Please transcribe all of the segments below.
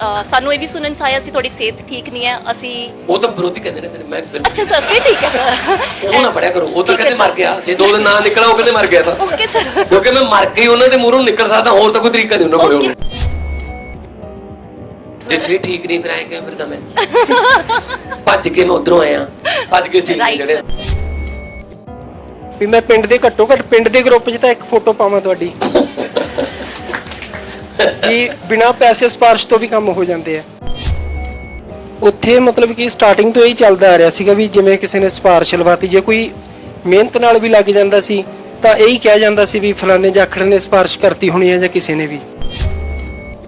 ਅ, ਸਾਨੂੰ ਇਹ ਵੀ ਸੁਣਨ ਚ ਆਇਆ ਸੀ ਤੁਹਾਡੀ ਸਿਹਤ ਠੀਕ ਨਹੀਂ ਹੈ ਅਸੀਂ ਉਹ ਤਾਂ ਵਿਰੋਧੀ ਕਹਿੰਦੇ ਨੇ ਤੇਰੇ ਮੈਂ ਬਿਲਕੁਲ ਅੱਛਾ ਸਰ ਫਿਰ ਠੀਕ ਹੈ ਸਰ। ਉਹ ਨਾ ਪੜਿਆ ਕਰੋ ਉਹ ਤਾਂ ਠੀਕ ਹੈ ਕਹਿੰਦੇ ਮਰ। ਗਿਆ ਜੇ ਦੋ ਦਿਨ ਨਾ ਨਿਕਲਾ ਉਹ ਕਹਿੰਦੇ ਮਰ ਗਿਆ ਤਾਂ। Okay sir. ਕਿਉਂਕਿ ਮੈਂ ਮਰ ਗਈ ਉਹਨਾਂ ਦੇ ਮੂਹਰੋਂ ਨਿਕਲ ਸਕਦਾ ਹੋਰ ਤਾਂ ਕੋਈ ਤਰੀਕਾ ਨਹੀਂ ਉਹਨਾਂ ਕੋਲ ਓਕੇ। ਜੇ ਸੇ ਠੀਕ ਨਹੀਂ ਫਿਰ ਆਏ ਕਿਵੇਂ ਫਿਰਦਾ ਮੈਂ? ਭੱਜ ਕੇ ਮੈਂ ਉਧਰੋਂ ਆਇਆ ਭੱਜ ਕੇ ਸਟੇਜ ਤੇ Right. ਚੜਿਆ ਵੀ ਮੈਂ ਪਿੰਡ ਦੇ ਘੱਟੋ ਘੱਟ ਪਿੰਡ ਦੇ ਗਰੁੱਪ 'ਚ ਤਾਂ ਇੱਕ ਫੋਟੋ ਪਾਵਾਂ ਤੁਹਾਡੀ। ਕਿ ਬਿਨਾ ਪੈਸੇ ਸਪਾਰਸ਼ ਤੋਂ ਵੀ ਕੰਮ ਹੋ ਜਾਂਦੇ ਆ। ਉੱਥੇ ਮਤਲਬ ਕਿ ਸਟਾਰਟਿੰਗ ਤੋਂ ਹੀ ਚੱਲਦਾ ਆ ਰਿਹਾ ਸੀਗਾ ਵੀ ਜਿਵੇਂ ਕਿਸੇ ਨੇ ਸਪਾਰਸ਼ ਲਵਾਤੀ, ਜੇ ਕੋਈ ਮਿਹਨਤ ਨਾਲ ਵੀ ਲੱਗ ਜਾਂਦਾ ਸੀ, ਤਾਂ ਇਹ ਕਿਹਾ ਜਾਂਦਾ ਸੀ ਵੀ ਫਲਾਣੇ ਜਾਖੜ ਨੇ ਸਪਾਰਸ਼ ਕਰਤੀ ਹੋਣੀ ਹੈ ਜਾਂ ਕਿਸੇ ਨੇ ਵੀ।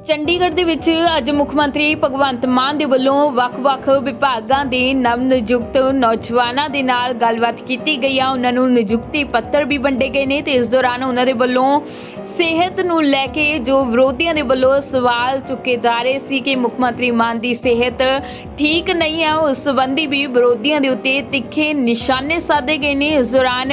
ਚੰਡੀਗੜ੍ਹ ਦੇ ਵਿੱਚ ਅੱਜ ਮੁੱਖ ਮੰਤਰੀ ਭਗਵੰਤ ਮਾਨ ਦੇ ਵੱਲੋਂ ਵੱਖ-ਵੱਖ ਵਿਭਾਗਾਂ ਦੇ ਨਵ ਨਿਯੁਕਤ ਨੌਜਵਾਨਾਂ ਦੇ ਨਾਲ ਗੱਲਬਾਤ ਕੀਤੀ ਗਈ ਆ। ਉਹਨਾਂ ਨੂੰ ਨਿਯੁਕਤੀ ਪੱਤਰ ਵੀ ਵੰਡੇ ਗਏ ਨੇ ਤੇ ਇਸ ਦੌਰਾਨ ਉਹਨਾਂ ਦੇ ਵੱਲੋਂ ਸਿਹਤ ਨੂੰ ਲੈ ਕੇ ਜੋ ਵਿਰੋਧੀਆਂ ਦੇ ਵੱਲੋਂ ਸਵਾਲ ਚੁੱਕੇ ਜਾ ਰਹੇ ਸੀ ਕਿ ਮੁੱਖ ਮੰਤਰੀ ਮਾਨ ਦੀ ਸਿਹਤ ਠੀਕ ਨਹੀਂ ਹੈ ਉਸ ਸੰਬੰਧੀ ਵੀ ਵਿਰੋਧੀਆਂ ਦੇ ਉੱਤੇ ਤਿੱਖੇ ਨਿਸ਼ਾਨੇ ਸਾਧੇ ਗਏ ਨੇ। ਇਸ ਦੌਰਾਨ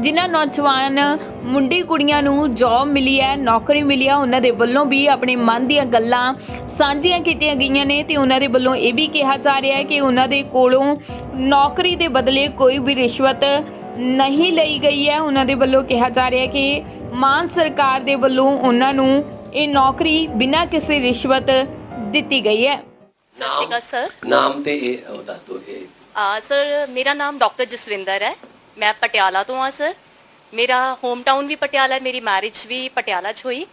ਜਿਨ੍ਹਾਂ ਨੌਜਵਾਨ ਮੁੰਡੇ ਕੁੜੀਆਂ ਨੂੰ ਜੌਬ ਮਿਲੀ ਹੈ, ਨੌਕਰੀ ਮਿਲੀ ਹੈ ਉਹਨਾਂ ਦੇ ਵੱਲੋਂ ਵੀ ਆਪਣੇ ਮਨ ਦੀਆਂ ਗੱਲਾਂ ਸਾਂਝੀਆਂ ਕੀਤੀਆਂ ਗਈਆਂ ਨੇ ਤੇ ਉਹਨਾਂ ਦੇ ਵੱਲੋਂ ਇਹ ਵੀ ਕਿਹਾ ਜਾ ਰਿਹਾ ਹੈ ਕਿ ਉਹਨਾਂ ਦੇ ਕੋਲੋਂ ਨੌਕਰੀ ਦੇ ਬਦਲੇ ਕੋਈ ਵੀ ਰਿਸ਼ਵਤ ਨਹੀਂ ਲਈ ਗਈ ਹੈ। ਉਹਨਾਂ ਦੇ ਵੱਲੋਂ ਕਿਹਾ ਜਾ ਰਿਹਾ ਹੈ ਕਿ ਮਾਨ ਸਰਕਾਰ ਦੇ ਵੱਲੋਂ ਉਹਨਾਂ ਨੂੰ ਇਹ ਨੌਕਰੀ ਬਿਨਾਂ ਕਿਸੇ ਰਿਸ਼ਵਤ ਦਿੱਤੀ ਗਈ ਹੈ। ਸਤਿ ਸ਼੍ਰੀ ਅਕਾਲ ਸਰ। ਨਾਮ ਤੇ ਇਹ ਉਹ ਦੱਸ ਦੋ ਇਹ। ਆ ਸਰ ਮੇਰਾ ਨਾਮ ਡਾਕਟਰ ਜਸਵਿੰਦਰ ਹੈ। ਮੈਂ ਪਟਿਆਲਾ ਤੋਂ ਆ ਸਰ। ਮੇਰਾ ਹੋਮ ਟਾਊਨ ਵੀ ਪਟਿਆਲਾ ਹੈ ਮੇਰੀ ਮੈਰਿਜ ਵੀ ਪਟਿਆਲਾ 'ਚ ਹੋਈ।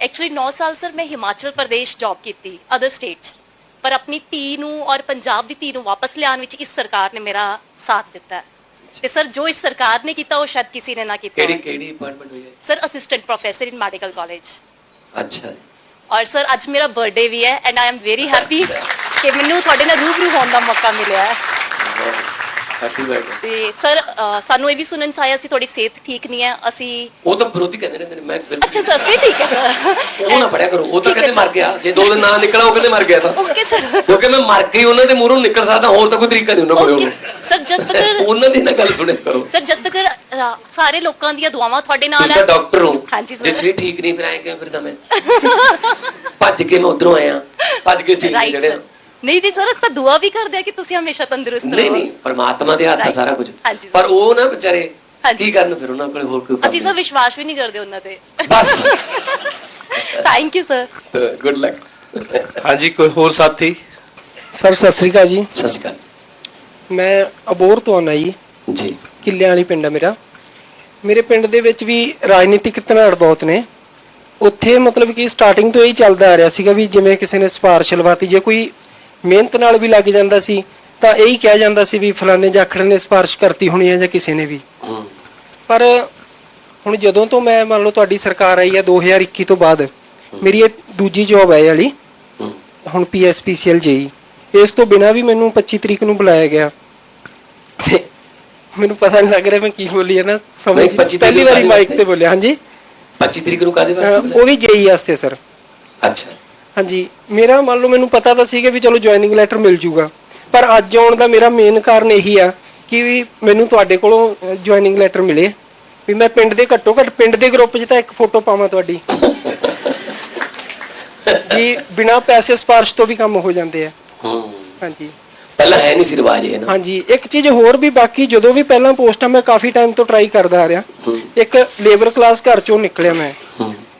ਐਕਚੁਅਲੀ 9 ਸਾਲ ਸਰ ਮੈਂ ਹਿਮਾਚਲ ਪ੍ਰਦੇਸ਼ ਜੌਬ ਕੀਤੀ ਅਦਰ ਸਟੇਟ ਪਰ ਆਪਣੀ ਧੀ ਨੂੰ ਔਰ ਪੰਜਾਬ ਦੀ ਧੀ ਨੂੰ ਵਾਪਸ ਲਿਆਉਣ ਵਿੱਚ ਇਸ ਸਰਕਾਰ ਨੇ ਮੇਰਾ ਸਾਥ ਦਿੱਤਾ। ਹੈ। ਤੇ ਸਰ ਜੋ ਇਸ ਸਰਕਾਰ ਨੇ ਕੀਤਾ ਉਹ ਸ਼ਾਇਦ ਕਿਸੇ ਨੇ ਨਾ ਕੀਤਾ ਕਿਹੜੀ। ਕਿਹੜੀ ਅਪਾਰਟਮੈਂਟ ਹੋਈ ਹੈ? Sir assistant professor in medical college ਅੱਛਾ। ਔਰ ਸਰ ਅੱਜ ਮੇਰਾ ਬਰਥਡੇ ਵੀ ਹੈ and I am very happy ਕਿ ਮੈਨੂੰ ਤੁਹਾਡੇ ਨਾਲ ਰੂਬਰੂ ਹੋਣ ਦਾ ਮੌਕਾ ਮਿਲਿਆ ਹੈ। ਹੈਪੀ ਬਰਥਡੇ ਤੇ ਸਰ ਅ, ਸਾਨੂੰ ਇਹ ਵੀ ਸੁਣਨ ਚ ਆਇਆ ਸੀ ਤੁਹਾਡੀ ਸਿਹਤ ਠੀਕ ਨਹੀਂ ਹੈ ਅਸੀਂ ਉਹ ਤਾਂ ਵਿਰੋਧੀ ਕਹਿੰਦੇ ਨੇ ਮੈਂ ਬਿਲਕੁਲ ਅੱਛਾ ਸਰ ਫਿਰ ਠੀਕ ਹੈ ਸਰ। ਉਹ ਨਾ ਪੜਿਆ ਕਰੋ ਉਹ ਤਾਂ ਠੀਕ ਹੈ ਕਹਿੰਦੇ ਮਰ ਸਰ। ਗਿਆ। ਜੇ ਦੋ ਦਿਨ ਨਾ ਨਿਕਲਾ ਉਹ ਕਹਿੰਦੇ ਮਰ ਗਿਆ ਤਾਂ। Okay sir. ਕਿਉਂਕਿ ਮੈਂ ਮਰ ਗਈ ਉਹਨਾਂ ਦੇ ਮੂਹਰੋਂ ਨਿਕਲ ਸਕਦਾ ਹੋਰ ਤਾਂ ਕੋਈ ਤਰੀਕਾ ਨਹੀਂ ਉਹਨਾਂ ਕੋਲ। ਓਕੇ। ਸਰ ਜਦ ਤੱਕ ਉਹਨਾਂ ਦੀ ਨਾ ਗੱਲ ਸੁਣਿਆ ਕਰੋ। ਸਰ ਜਦ ਤੱਕ ਅ, ਸਾਰੇ ਲੋਕਾਂ ਦੀਆਂ ਦੁਆਵਾਂ ਤੁਹਾਡੇ ਨਾਲ ਤੁਸੀਂ ਤਾਂ ਡਾਕਟਰ ਹੋ। ਹਾਂਜੀ ਸਰ। ਜੇ ਸੇ ਠੀਕ ਨਹੀਂ ਫਿਰ ਆਏ ਕਿਵੇਂ ਫਿਰਦਾ ਮੈਂ? ਭੱਜ ਕੇ ਮੈਂ ਉਧਰੋਂ ਆਇਆ। ਭੱਜ ਕੇ ਤੇ ਰਾਈਟ ਚੜਿਆ ਸਰ ਨਹੀਂ ਨਹੀਂ ਸਰ ਅਸੀਂ ਤਾਂ ਦੁਆ ਵੀ ਕਰਦੇ ਆ ਕਿ ਤੁਸੀਂ ਹਮੇਸ਼ਾ ਤੰਦਰੁਸਤ ਨਹੀਂ ਰਹੋ। ਨਹੀਂ ਪਰਮਾਤਮਾ ਦੇ ਹੱਥ ਆ Right, ਸਾਰਾ sir. ਕੁਝ। ਹਾਂਜੀ, sir. ਪਰ ਉਹ ਨਾ ਵਿਚਾਰੇ ਹਾਂਜੀ। ਕੀ ਕਰਨ ਫਿਰ ਉਹਨਾਂ ਕੋਲ ਹੋਰ ਕੋਈ ਕੰਮ ਅਸੀਂ ਸਰ ਵਿਸ਼ਵਾਸ ਵੀ ਨਹੀਂ ਕਰਦੇ ਉਹਨਾਂ ਤੇ। ਨਹੀਂ। ਬਸ। Thank you sir good luck ਹਾਂਜੀ ਕੋਈ ਹੋਰ ਸਾਥੀ? ਸਰ ਸਤਿ ਸ੍ਰੀ ਅਕਾਲ ਜੀ। ਸਤਿ ਸ਼੍ਰੀ ਅਕਾਲ। ਮੈਂ ਅਬੋਰ ਤੋਂ ਆਉਣਾ ਜੀ। ਜੀ। ਕਿੱਲਿਆਂ ਵਾਲੀ ਪਿੰਡ ਹੈ ਮੇਰਾ। ਮੇਰੇ ਪਿੰਡ ਦੇ ਵਿੱਚ ਵੀ ਰਾਜਨੀਤਿਕ ਧਨਾੜ ਬਹੁਤ ਨੇ। ਉੱਥੇ ਮਤਲਬ ਕਿ ਸਟਾਰਟਿੰਗ ਤੋਂ ਇਹ ਚੱਲਦਾ ਆ ਰਿਹਾ ਸੀਗਾ ਵੀ ਜਿਵੇਂ ਕਿਸੇ ਨੇ ਸਪਾਰਸ਼ ਲਵਾਤੀ ਜੇ ਕੋਈ ਮਿਹਨਤ ਨਾਲ ਵੀ ਲੱਗ ਜਾਂਦਾ ਸੀ ਤਾਂ ਇਹ ਕਿਹਾ ਜਾਂਦਾ ਸੀ ਵੀ ਫਲਾਣੇ ਜਾਖੜ ਨੇ ਸਪਾਰਸ਼ ਕਰਤੀ ਹੋਣੀ ਹੈ ਜਾਂ ਕਿਸੇ ਨੇ ਵੀ। ਪਰ ਹੁਣ ਜਦੋਂ ਤੋਂ ਮੈਂ ਮੰਨ ਲਓ ਤੁਹਾਡੀ ਸਰਕਾਰ ਆਈ ਹੈ 2021 ਤੋਂ ਬਾਅਦ ਮੇਰੀ ਇਹ ਦੂਜੀ ਜੌਬ ਹੈ ਵਾਲੀ ਹੁਣ ਪੀਐਸਪੀਸੀਐਲ ਜੇਈ ਇਸ ਤੋਂ ਬਿਨਾ ਵੀ ਮੈਨੂੰ 25 ਤਰੀਕ ਨੂੰ ਬੁਲਾਇਆ ਗਿਆ। ਮੈਨੂੰ ਪਤਾ ਨਹੀਂ ਲੱਗ ਰਿਹਾ ਮੈਂ ਕੀ ਬੋਲੀ ਹੈ ਨਾ ਸਮਝ 25 ਤਰੀਕ ਪਹਿਲੀ ਵਾਰੀ ਮਾਈਕ? ਤੇ ਬੋਲਿਆ ਹਾਂਜੀ। 25 ਤਰੀਕ ਨੂੰ ਕਾਦੇ ਵਾਸਤੇ ਉਹ ਵੀ ਜੇਈ ਵਾਸਤੇ ਸਰ ਅੱਛਾ। ਹਾਂਜੀ ਮੇਰਾ ਮੰਨ ਲਓ ਮੈਨੂੰ ਪਤਾ ਤਾਂ ਸੀਗਾ ਵੀ ਚਲੋ ਜੁਆਇਨਿੰਗ ਲੈਟਰ ਮਿਲ ਜੂਗਾ ਪਰ ਅੱਜ ਆਉਣ ਦਾ ਮੇਰਾ ਮੇਨ ਕਾਰਨ ਇਹੀ ਆ ਕਿ ਵੀ ਮੈਨੂੰ ਤੁਹਾਡੇ ਕੋਲੋਂ ਜੁਆਇਨਿੰਗ ਲੈਟਰ ਮਿਲੇ। ਵੀ ਮੈਂ ਪਿੰਡ ਦੇ ਘੱਟੋ ਘੱਟ ਪਿੰਡ ਦੇ ਗਰੁੱਪ 'ਚ ਤਾਂ ਇੱਕ ਫੋਟੋ ਪਾਵਾਂ ਤੁਹਾਡੀ। ਵੀ ਬਿਨਾ ਪੈਸੇ ਸਪਾਰਸ਼ ਤੋਂ ਵੀ ਕੰਮ ਹੋ ਜਾਂਦੇ ਆ। ਹੂੰ। ਹਾਂਜੀ। ਪਹਿਲਾਂ ਹੈ ਨਹੀਂ ਸੀ ਰਿਵਾਜ ਇਹ ਨਾ। ਹਾਂਜੀ ਇੱਕ ਚੀਜ਼ ਹੋਰ ਵੀ ਬਾਕੀ ਜਦੋਂ ਵੀ ਪਹਿਲਾਂ ਪੋਸਟਾਂ ਮੈਂ ਕਾਫੀ ਟਾਈਮ ਤੋਂ ਟਰਾਈ ਕਰਦਾ ਆ ਰਿਹਾ। ਇੱਕ ਲੇਬਰ ਕਲਾਸ ਘਰ ਚੋਂ ਨਿਕਲਿਆ ਮੈਂ।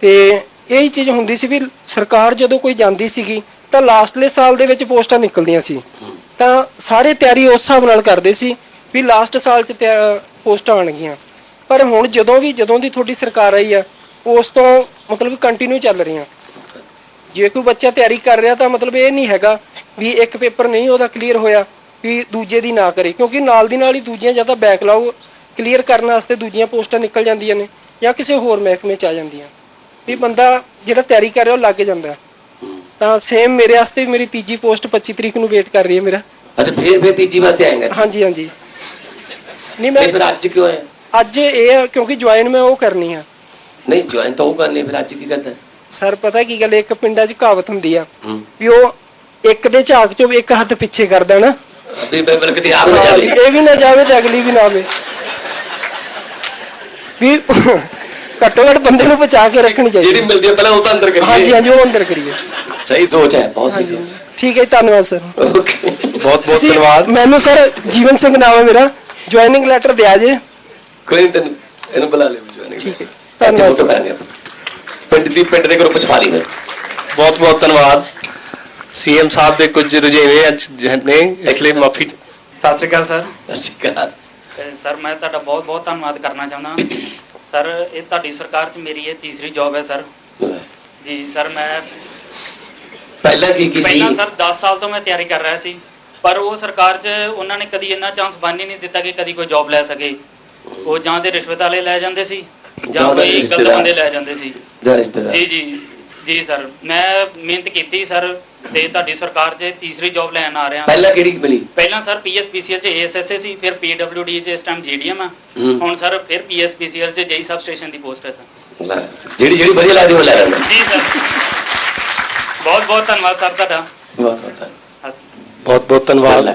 ਤੇ ਇਹੀ ਚੀਜ਼ ਹੁੰਦੀ ਸੀ ਵੀ ਸਰਕਾਰ ਜਦੋਂ ਕੋਈ ਜਾਂਦੀ ਸੀਗੀ ਤਾਂ ਲਾਸਟਲੇ ਸਾਲ ਦੇ ਵਿੱਚ ਪੋਸਟਾਂ ਨਿਕਲਦੀਆਂ ਸੀ। ਤਾਂ ਸਾਰੇ ਤਿਆਰੀ ਉਸ ਹਿਸਾਬ ਨਾਲ ਕਰਦੇ ਸੀ ਵੀ ਲਾਸਟ ਸਾਲ 'ਚ ਤਿਆ- ਪੋਸਟਾਂ ਆਣਗੀਆਂ ਪਰ ਹੁਣ ਜਦੋਂ ਵੀ, ਜਦੋਂ ਦੀ ਤੁਹਾਡੀ ਸਰਕਾਰ ਆਈ ਆ, ਉਸ ਤੋਂ ਮਤਲਬ ਕੰਟੀਨਿਊ ਚੱਲ ਰਹੀਆਂ। ਜੇ ਕੋਈ ਬੱਚਾ ਤਿਆਰੀ ਕਰ ਰਿਹਾ ਤਾਂ ਮਤਲਬ ਇਹ ਨਹੀਂ ਹੈਗਾ ਵੀ ਇੱਕ ਪੇਪਰ ਨਹੀਂ ਉਹਦਾ ਕਲੀਅਰ ਹੋਇਆ ਵੀ ਦੂਜੇ ਦੀ ਨਾ ਕਰੇ। ਕਿਉਂਕਿ ਨਾਲ ਦੀ ਨਾਲ ਹੀ ਦੂਜੀਆਂ ਜਾਂ ਤਾਂ ਬੈਕਲੌਗ ਕਲੀਅਰ ਕਰਨ ਵਾਸਤੇ ਦੂਜੀਆਂ ਪੋਸਟਾਂ ਨਿਕਲ ਜਾਂਦੀਆਂ ਨੇ ਜਾਂ ਕਿਸੇ ਹੋਰ ਮਹਿਕਮੇ 'ਚ ਆ ਜਾਂਦੀਆਂ। ਵੀ ਬੰਦਾ ਜਿਹੜਾ ਤਿਆਰੀ ਕਰ ਰਿਹਾ ਉਹ ਲੱਗ ਜਾਂਦਾ। ਤਾਂ ਸੇਮ ਮੇਰੇ ਵਾਸਤੇ ਵੀ ਮੇਰੀ ਤੀਜੀ ਪੋਸਟ 25 ਤਰੀਕ ਨੂੰ ਵੇਟ ਕਰ ਰਹੀ ਹੈ ਮੇਰਾ। ਅੱਛਾ ਫੇਰ ਫੇਰ ਤੀਜੀ ਵਾਰ ਤੇ ਆਏਗਾ ਹਾਂਜੀ ਹਾਂਜੀ। ਨਹੀਂ ਨਹੀਂ ਮੈਂ ਫਿਰ ਅੱਜ ਕਿਉਂ ਹੈ ਅੱਜ ਇਹ ਆ ਕਿਉਂਕਿ ਜੁਆਇਨ ਮੈਂ ਉਹ ਕਰਨੀ ਆ। ਨਹੀਂ ਜੁਆਇਨ ਤਾਂ ਉਹ ਕਰਨੀ ਫਿਰ ਅੱਜ ਕੀ ਕਰਦਾ ਸਰ ਪਤਾ ਕੀ ਗੱਲ ਇੱਕ ਪਿੰਡਾਂ 'ਚ ਕਹਾਵਤ ਹੁੰਦੀ ਆ ਹੂੰ। ਵੀ ਉਹ ਇੱਕ ਦੇ ਝਾਕ 'ਚੋਂ ਇੱਕ ਹੱਥ ਪਿੱਛੇ ਕਰਦਾ ਨਾ ਵੀ ਬਲ ਕਿਤੇ ਆਪ ਨਾ ਜਾਵੇ। ਇਹ ਵੀ ਨਾ ਜਾਵੇ ਤੇ ਅਗਲੀ ਵੀ ਨਾ ਆਵੇ। ਵੀ ਘੱਟੋ ਘੱਟ ਬੰਦੇ ਨੂੰ ਬਚਾ ਕੇ ਰੱਖਣੀ ਜਿਹੜੀ ਚਾਹੀਦੀ ਮਿਲਦੀ ਹੈ ਪਹਿਲਾਂ ਉਹ ਤਾਂ ਅੰਦਰ ਕਰੀਏ। ਹਾਂਜੀ ਹਾਂਜੀ ਉਹ ਅੰਦਰ ਕਰੀਏ। ਸਹੀ ਸੋਚ ਹੈ ਬਹੁਤ ਸਹੀ ਸੋਚ। ਠੀਕ ਹੈ ਧੰਨਵਾਦ ਸਰ। ਓਕੇ। ਬਹੁਤ ਬਹੁਤ ਧੰਨਵਾਦ। ਮੈਨੂੰ ਸਰ ਜੀਵਨ ਸਿੰਘ ਨਾਮ ਹੈ ਮੇਰਾ। ਜੁਆਇਨਿੰਗ ਲੈਟਰ ਦਿਆ ਜੇ। ਕੋਈ ਨਹੀਂ ਤੈਨੂੰ ਇਹਨੂੰ ਬੁਲਾ ਲੈ ਜਵਾਨੀ ਠੀਕ ਹੈ। ਧੰਨਵਾਦ ਸਰ। ਪਿੰਡ ਦੀ ਪਿੰਡ ਦੇ ਗਰੁੱਪ ਚ ਪਾ ਲਈ ਨਾ ਬਹੁਤ ਬਹੁਤ ਧੰਨਵਾਦ। ਸੀਐਮ ਸਾਹਿਬ ਦੇ ਕੁਝ ਰੁਝੇਵੇਂ ਅੱਜ ਨੇ ਇਸ ਲਈ ਮਾਫੀ ਸਤਿ ਸ਼੍ਰੀ ਅਕਾਲ ਸਰ। ਅਸੀਂ ਕਹਾ ਤੇ ਸਰ ਮੈਂ ਤੁਹਾਡਾ ਬਹੁਤ ਬਹੁਤ ਧੰਨਵਾਦ ਕਰਨਾ ਚਾਹੁੰਦਾ। ਸਰ ਇਹ ਤੁਹਾਡੀ ਸਰਕਾਰ 'ਚ ਮੇਰੀ ਇਹ ਤੀਸਰੀ ਜੌਬ ਹੈ ਸਰ। ਜੀ ਸਰ ਮੈਂ ਪਹਿਲਾਂ ਕੀ ਕੀ ਸੀ? ਪਹਿਲਾਂ ਸਰ 10 ਸਾਲ ਤੋਂ ਮੈਂ ਤਿਆਰੀ ਕਰ ਰਿਹਾ ਸੀ। ਪਰ ਉਹ ਸਰਕਾਰ 'ਚ ਉਹਨਾਂ ਨੇ ਕਦੀ ਇੰਨਾ ਚਾਂਸ ਬਣ ਨਹੀਂ ਦਿੱਤਾ ਕਿ ਕਦੀ ਕੋਈ ਜੌਬ ਲੈ ਸਕੇ। ਉਹ ਜਾਂ ਤੇ ਰਿਸ਼ਵਤ ਵਾਲੇ ਲੈ ਜਾਂਦੇ ਸੀ ਜਾਂ ਕੋਈ ਗਲਤ। ਬੰਦੇ ਲੈ ਜਾਂਦੇ ਸੀ। ਜੀ ਜੀ। ਜੀ ਸਰ ਮੈਂ ਮਿਹਨਤ ਕੀਤੀ ਸਰ। ਤੇ ਤੁਹਾਡੀ ਸਰਕਾਰ 'ਚ ਤੀਸਰੀ ਜੌਬ ਲੈਣ ਆ ਰਿਹਾ। ਪਹਿਲਾਂ ਕਿਹੜੀ ਮਿਲੀ? ਪਹਿਲਾਂ ਸਰ ਪੀਐਸਪੀਸੀਐਲ ਚ ਏਐਸਐਸਏ ਸੀ ਫਿਰ ਪੀਡਬਲਯੂਡੀ ਚ ਇਸ ਟਾਈਮ ਜੀਡੀਐਮ ਆ। ਹੂੰ। ਹੁਣ ਸਰ ਫਿਰ ਪੀਐਸਪੀਸੀਐਲ ਚ ਜੇਈ ਸਬ ਸਟੇਸ਼ਨ ਦੀ ਪੋਸਟ ਹੈ ਸਰ। ਲੈ, ਜਿਹੜੀ ਜਿਹੜੀ ਵਧੀਆ ਲੱਗਦੀ ਉਹ ਲੈ ਲੈਣਾ ਜੀ ਸਰ। ਬਹੁਤ ਬਹੁਤ ਧੰਨਵਾਦ ਸਰ ਤੁਹਾਡਾ। ਬਹੁਤ ਬਹੁਤ ਧੰਨਵਾਦ। ਬਹੁਤ ਬਹੁਤ ਧੰਨਵਾਦ।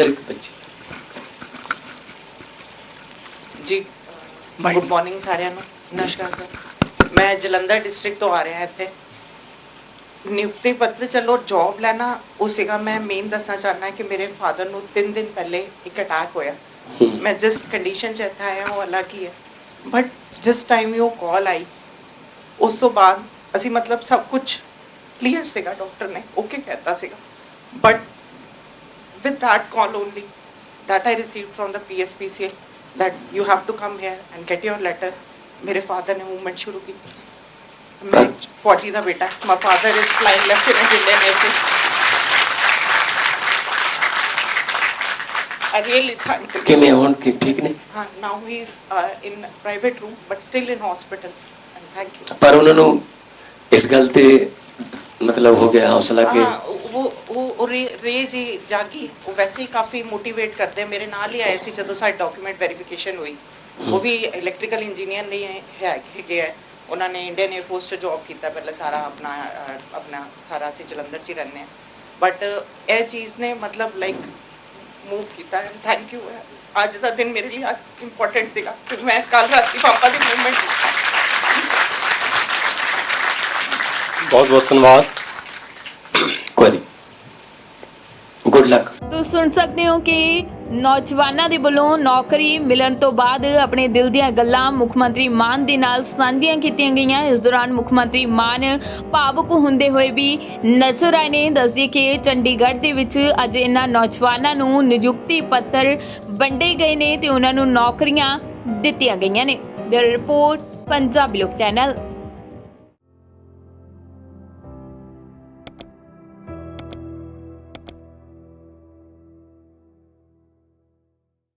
ਇੱਕ ਬੱਚੀ। ਜੀ ਗੁੱਡ ਮਾਰਨਿੰਗ ਸਾਰਿਆਂ ਨੂੰ। ਨਮਸਕਾਰ ਸਰ। ਮੈਂ ਜਲੰਧਰ ਡਿਸਟ੍ਰਿਕਟ ਤੋਂ ਆ ਰਿਹਾ ਇੱਥੇ। ਨਿਯੁਕਤੀ ਪੱਤਰ ਚਲੋ ਜੌਬ ਲੈਣਾ ਉਹ ਸੀਗਾ ਮੈਂ ਮੇਨ ਦੱਸਣਾ ਚਾਹਨਾ ਕਿ ਮੇਰੇ ਫਾਦਰ ਨੂੰ 3 ਦਿਨ ਪਹਿਲੇ ਇੱਕ ਅਟੈਕ ਹੋਇਆ। ਮੈਂ ਜਿਸ ਕੰਡੀਸ਼ਨ 'ਚ ਇੱਥੇ ਆਇਆ ਉਹ ਅਲੱਗ ਹੀ ਹੈ। ਬਟ ਜਿਸ ਟਾਈਮ ਹੀ ਉਹ ਕਾਲ ਆਈ ਉਸ ਤੋਂ ਬਾਅਦ ਅਸੀਂ ਮਤਲਬ ਸਭ ਕੁਝ ਕਲੀਅਰ ਸੀਗਾ ਡਾਕਟਰ ਨੇ ਓਕੇ ਕਹਿਤਾ ਸੀਗਾ। But with that call only that I received from the PSPCL that you have to come here and get your letter. ਮੇਰੇ ਫਾਦਰ ਨੇ ਮੂਵਮੈਂਟ ਸ਼ੁਰੂ ਕੀਤੀ। ਮੈਂ। ਫੌਜੀ ਦਾ ਬੇਟਾ ਮਾਈ ਫਾਦਰ ਇਜ਼ ਫਲਾਈਂਗ ਗੱਲ ਤੇ ਮਤਲਬ ਹੋ ਗਿਆ ਹੌਸਲਾ ਕਿ ਹਾਂ ਉਹ ਰੇ ਜੀ ਜਾਗੀ ਉਹ ਵੈਸੇ ਹੀ ਕਾਫੀ ਮੋਟੀਵੇਟ ਕਰਦੇ। ਮੇਰੇ ਨਾਲ ਹੀ ਆਏ ਸੀ ਜਦੋਂ ਸਾਡੀ ਡਾਕੂਮੈਂਟ ਵੈਰੀਫਿਕੇਸ਼ਨ ਹੋਈ ਉਹ ਵੀ ਇਲੈਕਟ੍ਰੀਕਲ ਇੰਜੀਨੀਅਰ ਨਹੀਂ ਹੈ ਹੈ- ਹੈਗੇ ਹੈ ਉਹਨਾਂ ਨੇ ਇੰਡੀਅਨ 에ਅਰ ਫੋਰਸ 'ਚ ਜੌਬ ਕੀਤਾ ਪਹਿਲਾਂ ਸਾਰਾ ਆਪਣਾ ਅਹ, ਆਪਣਾ ਸਾਰਾ ਅਸੀਂ ਜਲੰਧਰ 'ਚ ਹੀ ਰਹਿੰਦੇ ਆ ਬਟ ਇਹ ਚੀਜ਼ ਨੇ ਮਤਲਬ ਲਾਈਕ ਮੂਵ ਕੀਤਾ ਐਂਡ ਥੈਂਕ ਯੂ ਅੱਜ ਦਾ ਦਿਨ ਮੇਰੇ ਲਈ ਅੱਜ ਇੰਪੋਰਟੈਂਟ ਸੀਗਾ ਕਿਉਂਕਿ ਮੈਂ ਕੱਲ ਰਾਤੀ ਪਾਪਾ ਦੀ ਮੂਵਮੈਂਟ ਤੁਸੀਂ ਸੁਣ ਸਕਦੇ ਹੋ ਕਿ ਨੌਜਵਾਨਾਂ ਦੇ ਵੱਲੋਂ ਨੌਕਰੀ ਮਿਲਣ ਤੋਂ ਬਾਅਦ ਆਪਣੇ ਦਿਲ ਦੀਆਂ ਗੱਲਾਂ ਮੁੱਖ ਮੰਤਰੀ ਮਾਨ ਦੇ ਨਾਲ ਸਾਂਝੀਆਂ ਕੀਤੀਆਂ ਗਈਆਂ। ਇਸ ਦੌਰਾਨ ਮੁੱਖ ਮੰਤਰੀ ਮਾਨ ਭਾਵੁਕ ਹੁੰਦੇ ਹੋਏ ਵੀ ਨਜ਼ਰ ਆਏ ਨੇ। ਦੱਸਦੀ ਕਿ ਚੰਡੀਗੜ੍ਹ ਦੇ ਵਿੱਚ ਅੱਜ ਇਹਨਾਂ ਨੌਜਵਾਨਾਂ ਨੂੰ ਨਿਯੁਕਤੀ ਪੱਤਰ ਵੰਡੇ ਗਏ ਨੇ ਤੇ ਉਹਨਾਂ ਨੂੰ ਨੌਕਰੀਆਂ ਦਿੱਤੀਆਂ ਗਈਆਂ ਨੇ। ਰਿਪੋਰਟ, ਪੰਜਾਬੀ ਲੋਕ ਚੈਨਲ।